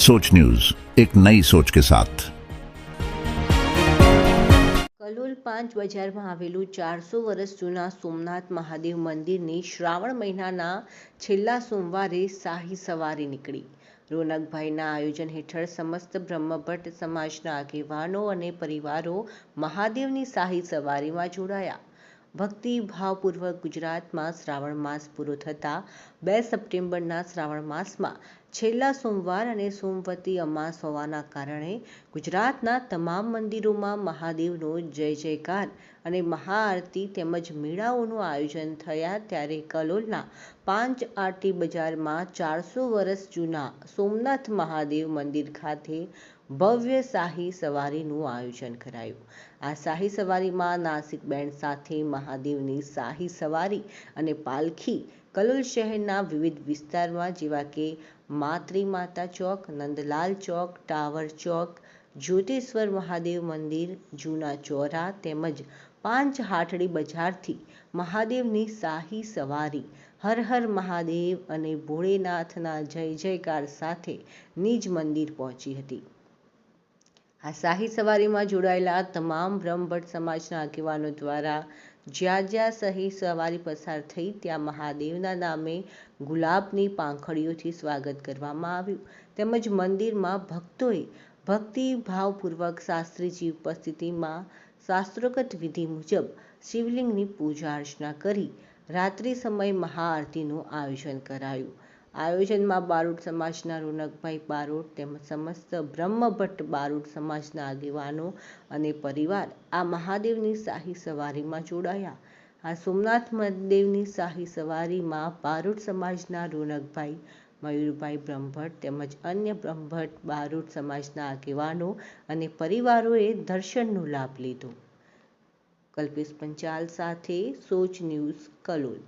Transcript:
सोच न्यूज एक नई सोच के साथ કલોલ પાંચ બજારમાં આવેલું ચારસો વર્ષ જૂના સોમનાથ મહાદેવ મંદિરની શ્રાવણ મહિનાના છેલ્લા સોમવારે શાહી સવારી નીકળી રોનકભાઈના આયોજન હેઠળ સમસ્ત બ્રહ્મભટ્ટ સમાજના આગેવાનો અને પરિવારો મહાદેવની શાહી સવારીમાં જોડાયા ભક્તિ ભાવપૂર્વક ગુજરાતમાં શ્રાવણ માસ પૂરો થતાં બે સપ્ટેમ્બરના શ્રાવણ માસમાં છેલ્લા સોમવાર અને સોમવતી અમાસ હોવાના કારણે ગુજરાતના તમામ મંદિરોમાં મહાદેવનો જય જયકાર અને મહાઆરતી તેમજ મેળાઓનું આયોજન થયા ત્યારે કલોલના પાંચ આરટી બજારમાં ચારસો વર્ષ જૂના સોમનાથ મહાદેવ મંદિર ખાતે ભવ્ય શાહી સવારીનું આયોજન કરાયું. આ શાહી સવારીમાં નાસિક બેન્ડ સાથે મહાદેવની શાહી સવારી અને પાલખી કલોલ શહેરના વિવિધ વિસ્તારમાં જેવા કે માતૃમાતા ચોક, નંદલાલ ચોક, ટાવર ચોક, જ્યોતેશ્વર મહાદેવ મંદિર, જૂના ચોરા તેમજ પાંચ હાટડી બજારથી મહાદેવની શાહી સવારી, હર હર મહાદેવ અને ભોળેનાથના જય જયકાર સાથે નિજ મંદિર પહોંચી હતી. આ શાહી સવારીમાં જોડાયેલા તમામ બ્રહ્મભટ્ટ સમાજના આગેવાનો દ્વારા જ્યાં જ્યાં સહી સવારી પસાર થઈ, ત્યાં મહાદેવના નામે ગુલાબની પાંખડીઓથી સ્વાગત કરવામાં આવ્યું. તેમજ મંદિરમાં ભક્તોએ ભક્તિ ભાવપૂર્વક શાસ્ત્રીજી ઉપસ્થિતિમાં શાસ્ત્રોગત વિધિ મુજબ શિવલિંગની પૂજા અર્ચના કરી, રાત્રિ સમય મહાઆરતીનું આયોજન કરાયું. આયોજનમાં બારોટ સમાજના રોનકભાઈ બારોટ તેમજ સમસ્ત બ્રહ્મભટ્ટ બારોટ સમાજના આગેવાનો અને પરિવાર આ મહાદેવની શાહી સવારીમાં જોડાયા. આ સોમનાથ મહાદેવની શાહી સવારીમાં બારોટ સમાજના રોનકભાઈ, મયુરભાઈ બ્રહ્મભટ્ટ તેમજ અન્ય બ્રહ્મભટ્ટ બારોટ સમાજના આગેવાનો અને પરિવારોએ દર્શનનો લાભ લીધો. કલ્પેશ પંચાલ સાથે સોચ ન્યૂઝ કલોલ.